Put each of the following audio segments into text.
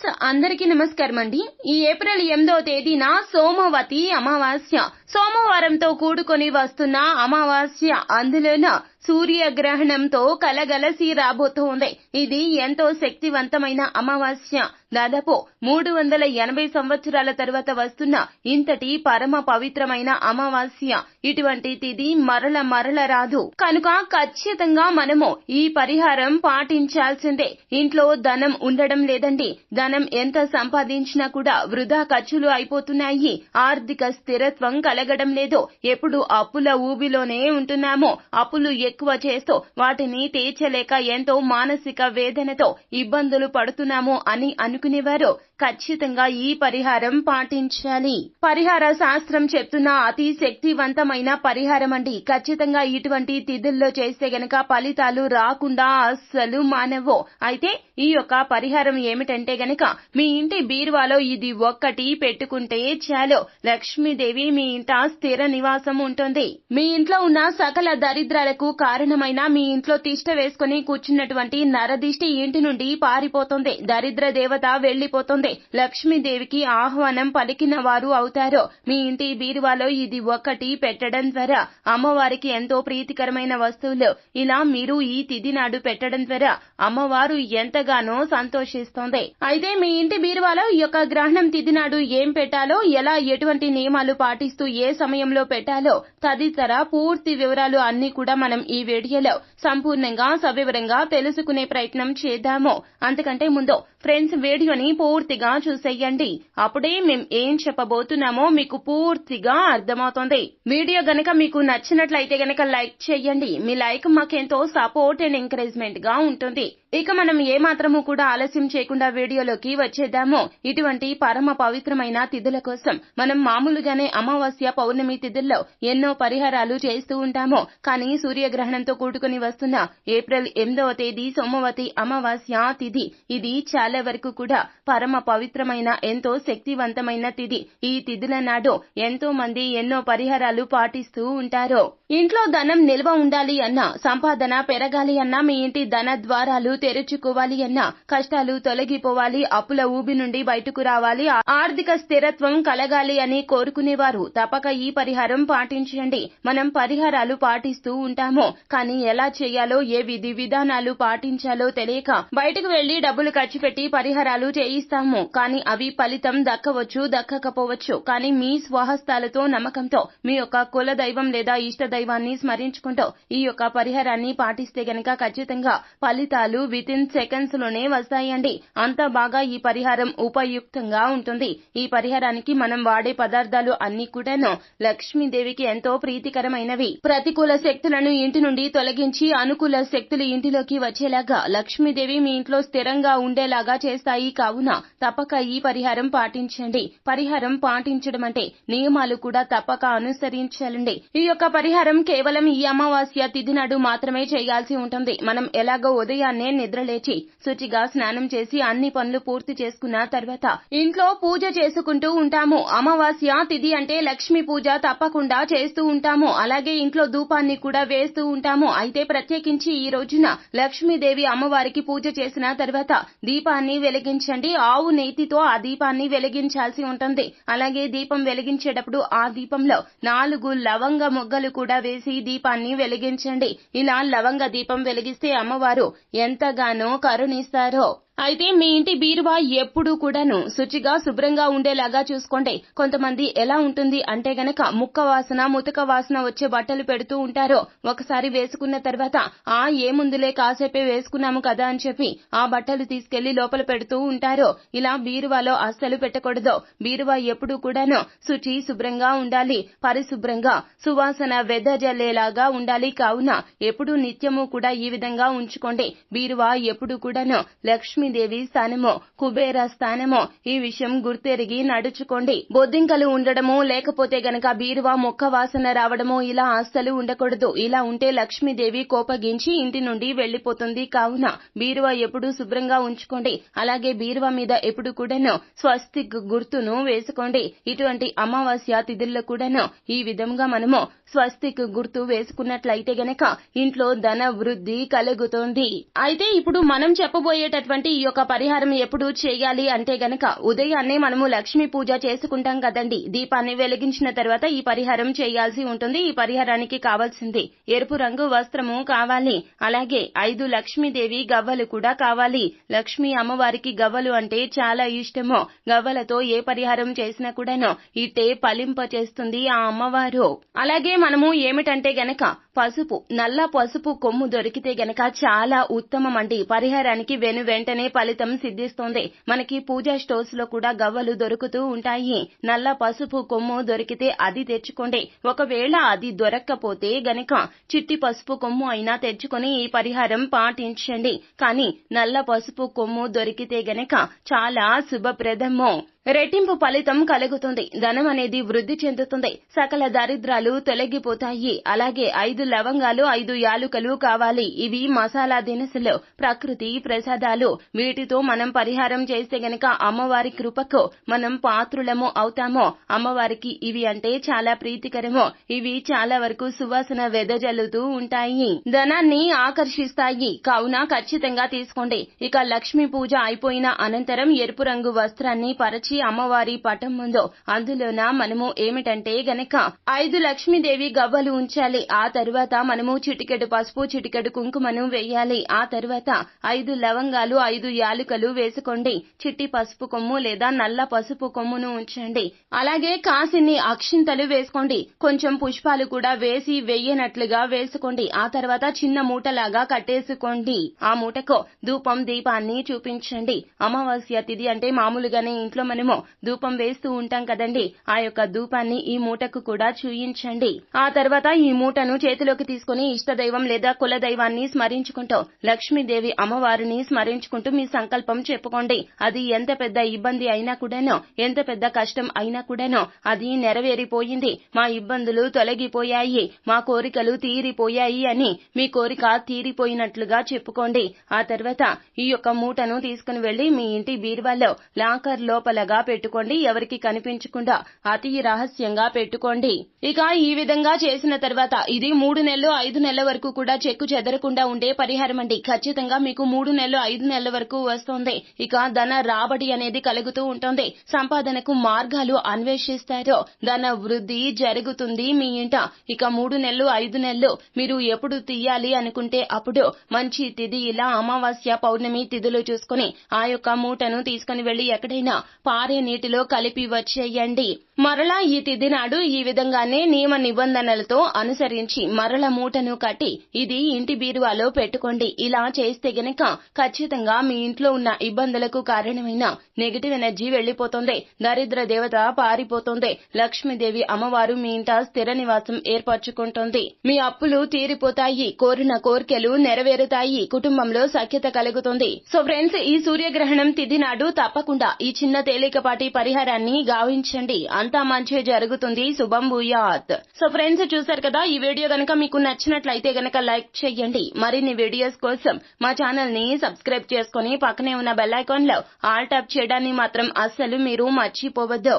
Friends అందరికీ నమస్కారం అండి ఈ ఏప్రిల్ ఎనిమిదో తేదీన సోమవతి అమావాస్య. సోమవారంతో కూడుకొని వస్తున్న అమావాస్య అందులోన సూర్యగ్రహణంతో కలగలసి రాబోతోంది. ఇది ఎంతో శక్తివంతమైన అమావాస్య. దాదాపు మూడు వందల ఎనభై సంవత్సరాల తరువాత వస్తున్న ఇంతటి పరమ పవిత్రమైన అమావాస్య. ఇటువంటి తిది మరల మరల రాదు. కనుక ఖచ్చితంగా మనము ఈ పరిహారం పాటించాల్సిందే. ఇంట్లో ధనం ఉండడం లేదండి. ధనం ఎంత సంపాదించినా కూడా వృధా ఖర్చులు అయిపోతున్నాయి. ఆర్థిక స్థిరత్వం కలగడం లేదు. ఎప్పుడు అప్పుల ఊబిలోనే ఉంటున్నాము. అప్పులు ఎక్కువ చేస్తూ వాటిని తీర్చలేక ఎంతో మానసిక వేదనతో ఇబ్బందులు పడుతున్నాము అని అనుకునేవారు. ఖచ్చితంగా ఈ పరిహారం పాటించాలి. పరిహార శాస్త్రం చెప్తున్న అతి శక్తివంతమైన పరిహారం అండి. ఖచ్చితంగా ఇటువంటి తిథుల్లో చేస్తే గనక ఫలితాలు రాకుండా అస్సలు మానవు. అయితే ఈ యొక్క పరిహారం ఏమిటంటే గనక మీ ఇంటి బీరువాలో ఇది ఒక్కటి పెట్టుకుంటే చాలు. లక్ష్మీదేవి మీ ఇంట స్థిర నివాసం ఉంటుంది. మీ ఇంట్లో ఉన్న సకల దరిద్రాలకు కారణమైన మీ ఇంట్లో తిష్ట వేసుకుని కూర్చున్నటువంటి నరదిష్టి ఇంటి నుండి పారిపోతుంది. దరిద్ర దేవత వెళ్ళిపోతుంది లక్ష్మీదేవికి ఆహ్వానం పలికిన వారు అవుతారు మీ ఇంటి బీరువాలో ఇది ఒక్కటి పెట్టడం ద్వారా అమ్మవారికి ఎంతో ప్రీతికరమైన వస్తువులు. ఇలా మీరు ఈ తిథి నాడు పెట్టడం ద్వారా అమ్మవారు ఎంతగానో సంతోషిస్తోంది. అయితే మీ ఇంటి బీరువాలో ఈ యొక్క గ్రహణం తిథి నాడు ఏం పెట్టాలో ఎలా ఎటువంటి నియమాలు పాటిస్తూ ఏ సమయంలో పెట్టాలో తదితర పూర్తి వివరాలు అన్ని కూడా మనం ఈ వీడియోలో సంపూర్ణంగా సవివరంగా తెలుసుకునే ప్రయత్నం చేద్దాము. అంతకంటే ముందు ఫ్రెండ్స్ వీడియోని పూర్తిగా చూసేయండి. అప్పుడే మేం ఏం చెప్పబోతున్నామో మీకు పూర్తిగా అర్థమవుతుంది. వీడియో గనక మీకు నచ్చినట్లయితే గనక లైక్ చేయండి. మీ లైక్ మాకెంతో సపోర్ట్ అండ్ ఎంకరేజ్మెంట్గా ఉంటుంది. ఇక మనం ఏ మాత్రము కూడా ఆలస్యం చేయకుండా వీడియోలోకి వచ్చేద్దాము. ఇటువంటి పరమ పవిత్రమైన తిథుల కోసం మనం మామూలుగానే అమావాస్య పౌర్ణమి తిథుల్లో ఎన్నో పరిహారాలు చేస్తూ ఉంటాము. కానీ సూర్యగ్రహణంతో కూడుకుని వస్తున్న ఏప్రిల్ ఎనిమిదవ తేదీ సోమవతి అమావాస్య తిథి. ఇది చాలా వరకు కూడా పరమ పవిత్రమైన ఎంతో శక్తివంతమైన తిథి ఈ తిథుల నాడు ఎంతో మంది ఎన్నో పరిహారాలు పాటిస్తూ ఉంటారు. ఇంట్లో ధనం నిల్వ ఉండాలి అన్నా సంపాదన పెరగాలి అన్నా మీ ఇంటి ధన ద్వారాలు తెరుచుకోవాలి అన్నా కష్టాలు తొలగిపోవాలి అప్పుల ఊబి నుండి బయటకు రావాలి ఆర్థిక స్థిరత్వం కలగాలి అని కోరుకునేవారు. తప్పక ఈ పరిహారం పాటించండి. మనం పరిహారాలు పాటిస్తూ ఉంటాము. కానీ ఎలా చేయాలో ఏ విధి విధానాలు పాటించాలో తెలియక బయటకు వెళ్ళి డబ్బులు ఖర్చు పెట్టి పరిహారాలు చేయిస్తాము కానీ అవి ఫలితం దక్కవచ్చు దక్కకపోవచ్చు. కానీ మీ స్వహస్తాలతో నమ్మకంతో మీ యొక్క కుల దైవం లేదా ఇష్ట దైవాన్ని స్మరించుకుంటూ ఈ యొక్క పరిహారాన్ని పాటిస్తే గనక ఖచ్చితంగా ఫలితాలు విత్ ఇన్ సెకండ్స్లోనే వస్తాయండి. అంత బాగా ఈ పరిహారం ఉపయుక్తంగా ఉంటుంది. ఈ పరిహారానికి మనం వాడే పదార్థాలు అన్ని కూడాను లక్ష్మీదేవికి ఎంతో ప్రీతికరమైనవి. ప్రతికూల శక్తులను ఇంటి నుండి తొలగించి అనుకూల శక్తులు ఇంటిలోకి వచ్చేలాగా లక్ష్మీదేవి మీ ఇంట్లో స్థిరంగా ఉండేలాగా చేస్తాయి. కావున తప్పక ఈ పరిహారం పాటించండి. పరిహారం పాటించడం అంటే నియమాలు కూడా తప్పక అనుసరించాలండి. ఈ యొక్క పరిహారం కేవలం ఈ అమావాస్య తిథి నాడు మాత్రమే చేయాల్సి ఉంటుంది. మనం ఎలాగో ఉదయాన్నే నిద్రలేచి శుచిగా స్నానం చేసి అన్ని పనులు పూర్తి చేసుకున్న తర్వాత ఇంట్లో పూజ చేసుకుంటూ ఉంటాము. అమావాస్య తిథి అంటే లక్ష్మీ పూజ తప్పకుండా చేస్తూ ఉంటాము. అలాగే ఇంట్లో ధూపాన్ని కూడా వేస్తూ ఉంటాము. అయితే ప్రత్యేకించి ఈ రోజున లక్ష్మీదేవి అమ్మవారికి పూజ చేసిన తర్వాత దీపాన్ని వెలిగించండి. ఆవు నేతితో ఆ దీపాన్ని వెలిగించాల్సి ఉంటుంది. అలాగే దీపం వెలిగించేటప్పుడు ఆ దీపంలో నాలుగు లవంగ మొగ్గలు కూడా వేసి దీపాన్ని వెలిగించండి. ఇలా లవంగ దీపం వెలిగిస్తే అమ్మవారు ఎంతగానో కరుణిస్తారో. అయితే మీ ఇంటి బీరువా ఎప్పుడూ కూడాను శుచిగా శుభ్రంగా ఉండేలాగా చూసుకోండి. కొంతమంది ఎలా ఉంటుంది అంటే గనక ముక్క వాసన ముతక వాసన వచ్చే బట్టలు పెడుతూ ఉంటారో ఒకసారి వేసుకున్న తర్వాత ఆ ఏముందులే కాసేపే వేసుకున్నాము కదా అని చెప్పి ఆ బట్టలు తీసుకెళ్ళి లోపల పెడుతూ ఉంటారో ఇలా బీరువాలో అస్సలు పెట్టకూడదు. బీరువా ఎప్పుడూ కూడాను శుచి శుభ్రంగా ఉండాలి. పరిశుభ్రంగా సువాసన వెదజల్లేలాగా ఉండాలి. కావున ఎప్పుడు నిత్యము కూడా ఈ విధంగా ఉంచుకోండి. బీరువా ఎప్పుడు కూడాను లక్ష్మి లక్ష్మీదేవి స్థానమో కుబేర స్థానమో ఈ విషయం గుర్తెరిగి నడుచుకోండి. బొద్దింకలు ఉండడము లేకపోతే గనక బీరువా మొక్క వాసన రావడము ఇలా అస్సలు ఉండకూడదు. ఇలా ఉంటే లక్ష్మీదేవి కోపగించి ఇంటి నుండి వెళ్ళిపోతుంది కావున బీరువా ఎప్పుడు శుభ్రంగా ఉంచుకోండి. అలాగే బీరువా మీద ఎప్పుడు కూడాను స్వస్తిక్ గుర్తును వేసుకోండి. ఇటువంటి అమావాస్య తిథుల్లో కూడాను ఈ విధంగా మనము స్వస్తిక్ గుర్తు వేసుకున్నట్లయితే గనక ఇంట్లో ధన వృద్ధి కలుగుతుంది. అయితే ఇప్పుడు మనం చెప్పబోయేటటువంటి ఈ యొక్క పరిహారం ఎప్పుడు చేయాలి అంటే గనక ఉదయాన్నే మనము లక్ష్మీ పూజ చేసుకుంటాం కదండి. దీపాన్ని వెలిగించిన తర్వాత ఈ పరిహారం చేయాల్సి ఉంటుంది. ఈ పరిహారానికి కావాల్సింది ఎరుపు రంగు వస్త్రము కావాలి. అలాగే ఐదు లక్ష్మీదేవి గవ్వలు కూడా కావాలి. లక్ష్మీ అమ్మవారికి గవ్వలు అంటే చాలా ఇష్టము. గవ్వలతో ఏ పరిహారం చేసినా కూడాను ఇట్టే పలింప చేస్తుంది ఆ అమ్మవారు. అలాగే మనము ఏమిటంటే గనక పసుపు నల్ల పసుపు కొమ్ము దొరికితే గనక చాలా ఉత్తమం అండి పరిహారానికి వెను వెంటనే ఫలితం సిద్ధిస్తోంది. మనకి పూజా స్టోర్స్లో కూడా గవ్వలు దొరుకుతూ ఉంటాయి. నల్ల పసుపు కొమ్ము దొరికితే అది తెచ్చుకోండి. ఒకవేళ అది దొరక్కపోతే గనక చిట్టి పసుపు కొమ్ము అయినా తెచ్చుకొని ఈ పరిహారం పాటించండి. కానీ నల్ల పసుపు కొమ్ము దొరికితే గనక చాలా శుభప్రదము. రెట్టింపు ఫలితం కలుగుతుంది. ధనం అనేది వృద్ధి చెందుతుంది. సకల దరిద్రాలు తొలగిపోతాయి. అలాగే ఐదు లవంగాలు ఐదు యాలుకలు కావాలి. ఇవి మసాలా దినుసులు ప్రకృతి ప్రసాదాలు. వీటితో మనం పరిహారం చేస్తే గనక అమ్మవారి కృపకు మనం పాత్రులము అవుతామో. అమ్మవారికి ఇవి అంటే చాలా ప్రీతికరము. ఇవి చాలా వరకు సువాసన వెదజల్లుతూ ఉంటాయి. ధనాన్ని ఆకర్షిస్తాయి. కావున ఖచ్చితంగా తీసుకోండి. ఇక లక్ష్మీ పూజ అయిపోయిన అనంతరం ఎరుపు రంగు వస్త్రాన్ని పరచి అమ్మవారి పటం ఉందో అందులోన మనము ఏమిటంటే గనక ఐదు లక్ష్మీదేవి గవ్వలు ఉంచాలి. ఆ తరువాత మనము చిటికెడు పసుపు చిటికెడు కుంకుమను వేయాలి. ఆ తరువాత ఐదు లవంగాలు ఐదు యాలుకలు వేసుకోండి. చిట్టి పసుపు కొమ్ము లేదా నల్ల పసుపు కొమ్మును ఉంచండి. అలాగే కాసిన్ని అక్షింతలు వేసుకోండి. కొంచెం పుష్పాలు కూడా వేసి వెయ్యనట్లుగా వేసుకోండి. ఆ తర్వాత చిన్న మూటలాగా కట్టేసుకోండి. ఆ మూటకు ధూపం దీపాన్ని చూపించండి. అమావాస్య తిథి అంటే మామూలుగానే ఇంట్లో మనం మనము ధూపం వేస్తూ ఉంటాం కదండి. ఆ యొక్క ధూపాన్ని ఈ మూటకు కూడా చూయించండి. ఆ తర్వాత ఈ మూటను చేతిలోకి తీసుకుని ఇష్టదైవం లేదా కుల దైవాన్ని స్మరించుకుంటూ లక్ష్మీదేవి అమ్మవారిని స్మరించుకుంటూ మీ సంకల్పం చెప్పుకోండి. అది ఎంత పెద్ద ఇబ్బంది అయినా కూడానో ఎంత పెద్ద కష్టం అయినా కూడానో అది నెరవేరిపోయింది. మా ఇబ్బందులు తొలగిపోయాయి. మా కోరికలు తీరిపోయాయి అని మీ కోరిక తీరిపోయినట్లుగా చెప్పుకోండి. ఆ తర్వాత ఈ యొక్క మూటను తీసుకుని వెళ్ళి మీ ఇంటి బీరువాలో లాకర్ లోపల లోపలగా పెట్టుకోండి. ఎవరికి కనిపించకుండా అతి రహస్యంగా పెట్టుకోండి. ఇక ఈ విధంగా చేసిన తర్వాత ఇది మూడు నెలలు ఐదు నెలల వరకు కూడా చెక్కు చెదరకుండా ఉండే పరిహారం అండి. ఖచ్చితంగా మీకు మూడు నెలలు ఐదు నెలల వరకు వస్తుంది. ఇక ధన రాబడి అనేది కలుగుతూ ఉంటుంది. సంపాదనకు మార్గాలు అన్వేషిస్తారు. ధన వృద్ధి జరుగుతుంది మీ ఇంట. ఇక మూడు నెలలు ఐదు నెలలు మీరు ఎప్పుడు తీయాలి అనుకుంటే అప్పుడు మంచి తిథి ఇలా అమావాస్య పౌర్ణమి తిథులు చూసుకుని ఆ యొక్క మూటను తీసుకుని వెళ్ళి ఎక్కడైనా పారే నీటిలో కలిపి వచ్చేయండి. మరలా ఈ తిథి నాడు ఈ విధంగానే నియమ నిబంధనలతో అనుసరించి మరల మూటను కట్టి ఇది ఇంటి బీరువాలో పెట్టుకోండి. ఇలా చేస్తే గనక ఖచ్చితంగా మీ ఇంట్లో ఉన్న ఇబ్బందులకు కారణమైన నెగిటివ్ ఎనర్జీ వెళ్ళిపోతుంది దరిద్ర దేవత పారిపోతుంది. లక్ష్మీదేవి అమ్మవారు మీ ఇంట స్థిర నివాసం ఏర్పరచుకుంటుంది. మీ అప్పులు తీరిపోతాయి. కోరిన కోరికలు నెరవేరుతాయి. కుటుంబంలో సఖ్యత కలుగుతుంది. సో ఫ్రెండ్స్ ఈ సూర్యగ్రహణం తిథి నాడు తప్పకుండా ఈ చిన్న తేలికపాటి పరిహారాన్ని గావించండి. అంతా మంచి జరుగుతుంది. శుభం భూయాత్. సో ఫ్రెండ్స్ చూసారు కదా ఈ వీడియో గనక మీకు నచ్చినట్లయితే గనక లైక్ చేయండి మరిన్ని వీడియోస్ కోసం మా ఛానల్ని సబ్స్క్రైబ్ చేసుకుని పక్కనే ఉన్న బెల్ ఐకాన్లో ఆల్ టాప్ చేయడాన్ని మాత్రం అస్సలు మీరు మర్చిపోవద్దు.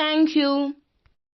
Thank you.